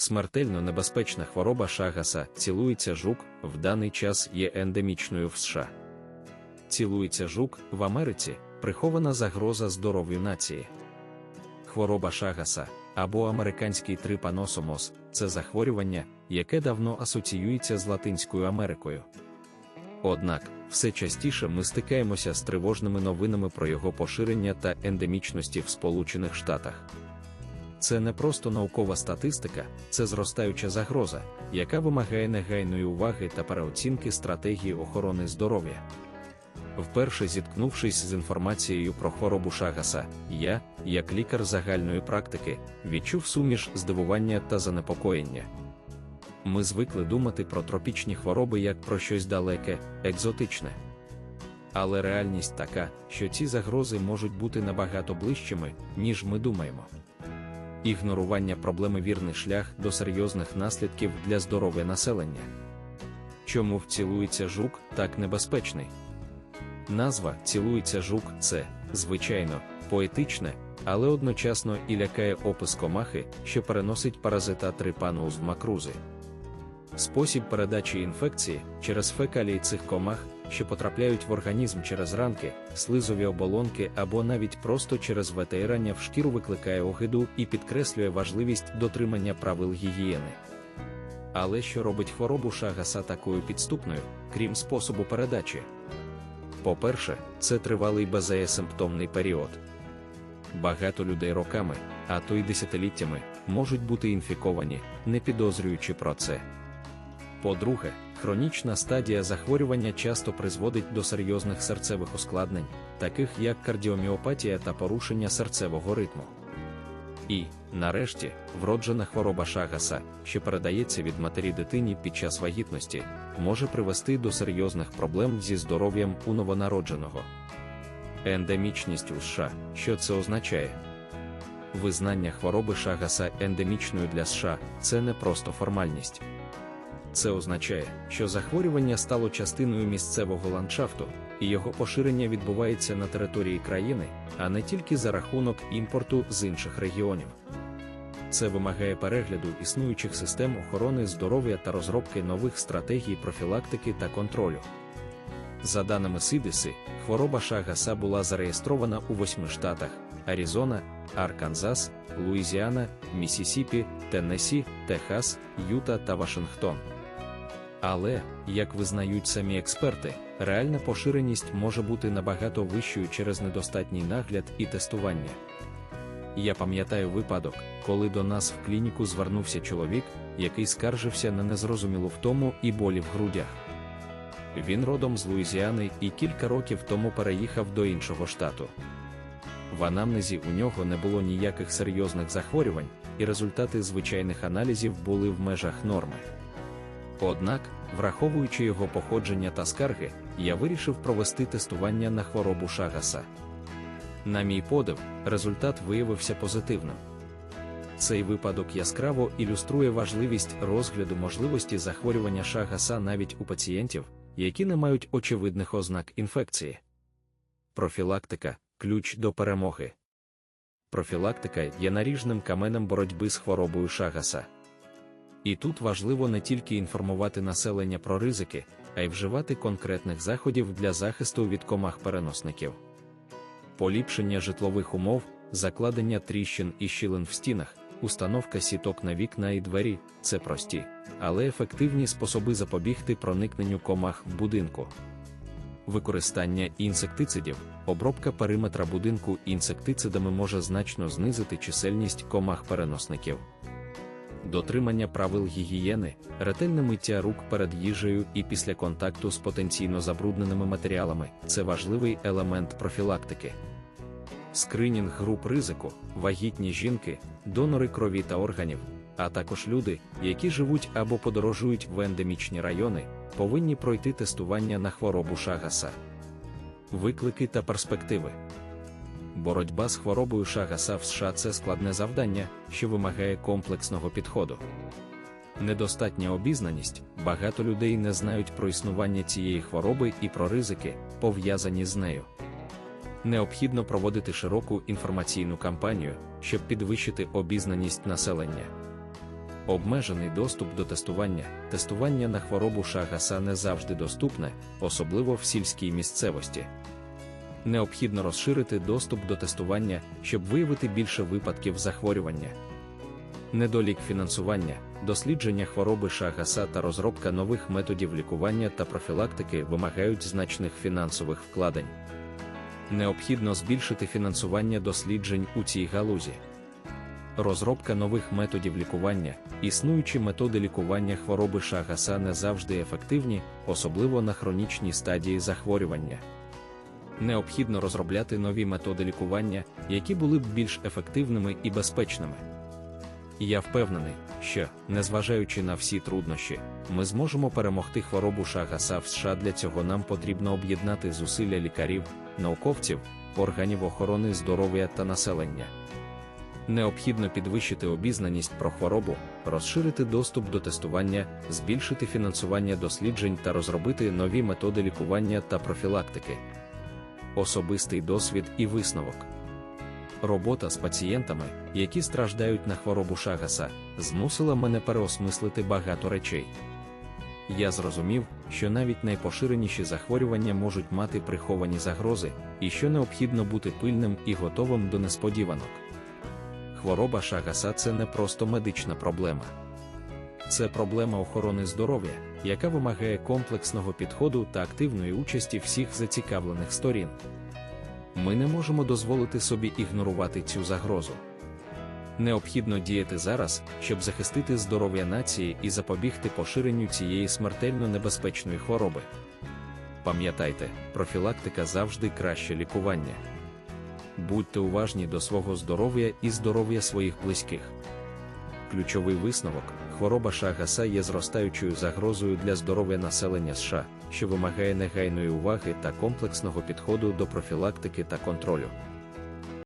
Смертельно небезпечна хвороба Шагаса цілується жук в даний час є ендемічною в США. Цілується жук в Америці прихована загроза здоров'ю нації. Хвороба Шагаса або американський трипаносомоз це захворювання, яке давно асоціюється з Латинською Америкою. Однак, все частіше ми стикаємося з тривожними новинами про його поширення та ендемічності в Сполучених Штатах. Це не просто наукова статистика, це зростаюча загроза, яка вимагає негайної уваги та переоцінки стратегії охорони здоров'я. Вперше зіткнувшись з інформацією про хворобу Шагаса, я, як лікар загальної практики, відчув суміш здивування та занепокоєння. Ми звикли думати про тропічні хвороби як про щось далеке, екзотичне. Але реальність така, що ці загрози можуть бути набагато ближчими, ніж ми думаємо. Ігнорування проблеми вірний шлях до серйозних наслідків для здоров'я населення. Чому вцілується жук так небезпечний? Назва цілується жук це, звичайно, поетичне, але одночасно і лякає опис комахи, що переносить паразита трипанус макрузи. Спосіб передачі інфекції через фекалії цих комах, що потрапляють в організм через ранки, слизові оболонки або навіть просто через ветерання в шкіру викликає огиду і підкреслює важливість дотримання правил гігієни. Але що робить хворобу шагаса такою підступною, крім способу передачі? По-перше, це тривалий безеєсимптомний період. Багато людей роками, а то й десятиліттями, можуть бути інфіковані, не підозрюючи про це. По-друге, хронічна стадія захворювання часто призводить до серйозних серцевих ускладнень, таких як кардіоміопатія та порушення серцевого ритму. І, нарешті, вроджена хвороба Шагаса, що передається від матері дитині під час вагітності, може привести до серйозних проблем зі здоров'ям у новонародженого. Ендемічність у США, що це означає? Визнання хвороби Шагаса ендемічною для США це не просто формальність. Це означає, що захворювання стало частиною місцевого ландшафту, і його поширення відбувається на території країни, а не тільки за рахунок імпорту з інших регіонів. Це вимагає перегляду існуючих систем охорони здоров'я та розробки нових стратегій профілактики та контролю. За даними Сидиси, хвороба Шагаса була зареєстрована у восьми штатах: Аризона, Арканзас, Луїзіана, Місісіпі, Теннессі, Техас, Юта та Вашингтон. Але, як визнають самі експерти, реальна поширеність може бути набагато вищою через недостатній нагляд і тестування. Я пам'ятаю випадок, коли до нас в клініку звернувся чоловік, який скаржився на незрозумілу втому і болі в грудях. Він родом з Луїзіани і кілька років тому переїхав до іншого штату. В анамнезі у нього не було ніяких серйозних захворювань, і результати звичайних аналізів були в межах норми. Однак, враховуючи його походження та скарги, я вирішив провести тестування на хворобу Шагаса. На мій подив, результат виявився позитивним. Цей випадок яскраво ілюструє важливість розгляду можливості захворювання Шагаса навіть у пацієнтів, які не мають очевидних ознак інфекції. Профілактика ключ до перемоги. Профілактика є наріжним каменем боротьби з хворобою Шагаса. І тут важливо не тільки інформувати населення про ризики, а й вживати конкретних заходів для захисту від комах-переносників. Поліпшення житлових умов, закладення тріщин і щілин в стінах, установка сіток на вікна і двері це прості, але ефективні способи запобігти проникненню комах в будинку. Використання інсектицидів, обробка периметра будинку інсектицидами може значно знизити чисельність комах-переносників дотримання правил гігієни, ретельне миття рук перед їжею і після контакту з потенційно забрудненими матеріалами це важливий елемент профілактики. Скринінг груп ризику, вагітні жінки, донори крові та органів, а також люди, які живуть або подорожують в ендемічні райони, повинні пройти тестування на хворобу Шагаса. Виклики та перспективи. Боротьба з хворобою Шагаса в США це складне завдання, що вимагає комплексного підходу. Недостатня обізнаність, багато людей не знають про існування цієї хвороби і про ризики, пов'язані з нею. Необхідно проводити широку інформаційну кампанію, щоб підвищити обізнаність населення. Обмежений доступ до тестування. Тестування на хворобу Шагаса не завжди доступне, особливо в сільській місцевості. Необхідно розширити доступ до тестування, щоб виявити більше випадків захворювання. Недолік фінансування, дослідження хвороби Шагаса та розробка нових методів лікування та профілактики вимагають значних фінансових вкладень. Необхідно збільшити фінансування досліджень у цій галузі. Розробка нових методів лікування, існуючі методи лікування хвороби Шагаса не завжди ефективні, особливо на хронічній стадії захворювання. Необхідно розробляти нові методи лікування, які були б більш ефективними і безпечними. Я впевнений, що, незважаючи на всі труднощі, ми зможемо перемогти хворобу Шагаса в США. Для цього нам потрібно об'єднати зусилля лікарів, науковців, органів охорони здоров'я та населення. Необхідно підвищити обізнаність про хворобу, розширити доступ до тестування, збільшити фінансування досліджень та розробити нові методи лікування та профілактики. Особистий досвід і висновок. Робота з пацієнтами, які страждають на хворобу Шагаса, змусила мене переосмислити багато речей. Я зрозумів, що навіть найпоширеніші захворювання можуть мати приховані загрози, і що необхідно бути пильним і готовим до несподіванок. Хвороба Шагаса це не просто медична проблема. Це проблема охорони здоров'я, яка вимагає комплексного підходу та активної участі всіх зацікавлених сторін. Ми не можемо дозволити собі ігнорувати цю загрозу. Необхідно діяти зараз, щоб захистити здоров'я нації і запобігти поширенню цієї смертельно небезпечної хвороби. Пам'ятайте, профілактика завжди краще лікування. Будьте уважні до свого здоров'я і здоров'я своїх близьких. Ключовий висновок: хвороба Шагаса є зростаючою загрозою для здоров'я населення США, що вимагає негайної уваги та комплексного підходу до профілактики та контролю.